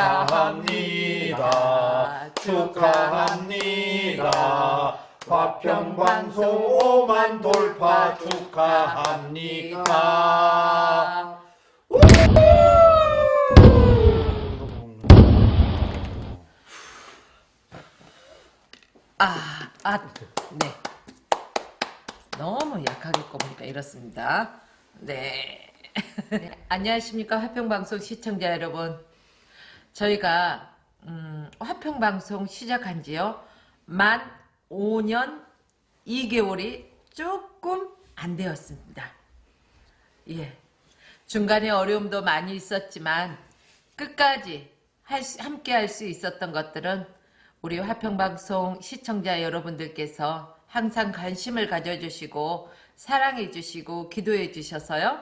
축하합니다. 축하합니다. 화평 방송 5만 돌파 축하합니다. 아, 아, 네. 너무 약하게 꼽으니까 이렇습니다. 네. 네, 안녕하십니까 화평방송 시청자 여러분 저희가 음, 화평방송 시작한 지요 만 5년 2개월이 조금 안 되었습니다. 예. 중간에 어려움도 많이 있었지만 끝까지 할 수- 함께 할 수 있었던 것들은 우리 화평방송 시청자 여러분들께서 항상 관심을 가져주시고 사랑해 주시고 기도해 주셔서요.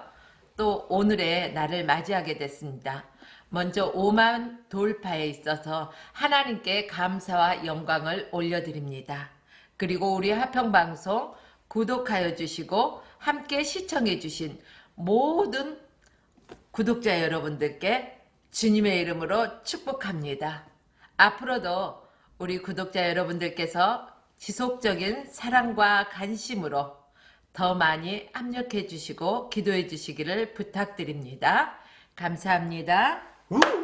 또 오늘의 날을 맞이하게 됐습니다. 먼저 5만 돌파에 있어서 하나님께 감사와 영광을 올려드립니다. 그리고 우리 화평방송 구독하여 주시고 함께 시청해 주신 모든 구독자 여러분들께 주님의 이름으로 축복합니다. 앞으로도 우리 구독자 여러분들께서 지속적인 사랑과 관심으로 더 많이 압력해 주시고 기도해 주시기를 부탁드립니다. 감사합니다. Ooh.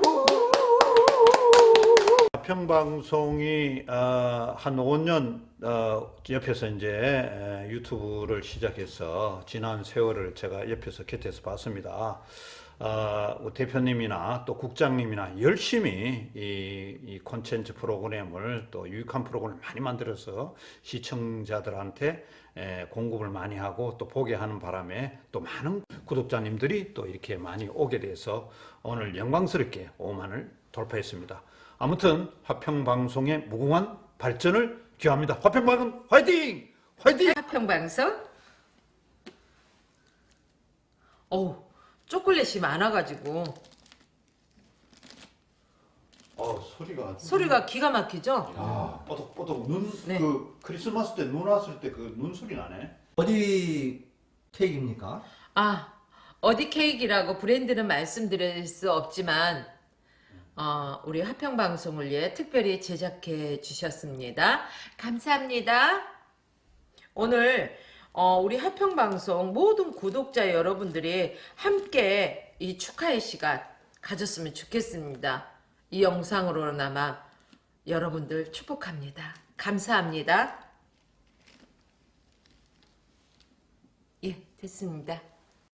화평방송이 어, 한 5년 어, 옆에서 이제 에, 유튜브를 시작해서 지난 세월을 제가 옆에서 곁에서 봤습니다. 어, 대표님이나 또 국장님이나 열심히 이, 이 콘텐츠 프로그램을 또 유익한 프로그램을 많이 만들어서 시청자들한테 에, 공급을 많이 하고 또 보게 하는 바람에 또 많은 구독자님들이 또 이렇게 많이 오게 돼서 오늘 영광스럽게 5만을 돌파했습니다. 아무튼 화평방송의 무궁한 발전을 기원합니다. 화평방송 화이팅! 화이팅! 화평방송 어우 초콜릿이 많아가지고 어 소리가 소리가 기가 막히죠? 아 뽀득 뽀득 눈 네. 그 크리스마스 때 눈 왔을 때 그 눈 소리 나네. 어디 케이크입니까? 아, 어디 케이크라고 브랜드는 말씀드릴 수 없지만, 어, 우리 화평 방송을 위해 특별히 제작해 주셨습니다. 감사합니다. 오늘, 어, 우리 화평 방송 모든 구독자 여러분들이 함께 이 축하의 시간 가졌으면 좋겠습니다. 이 영상으로나마 여러분들 축복합니다. 감사합니다. 예, 됐습니다.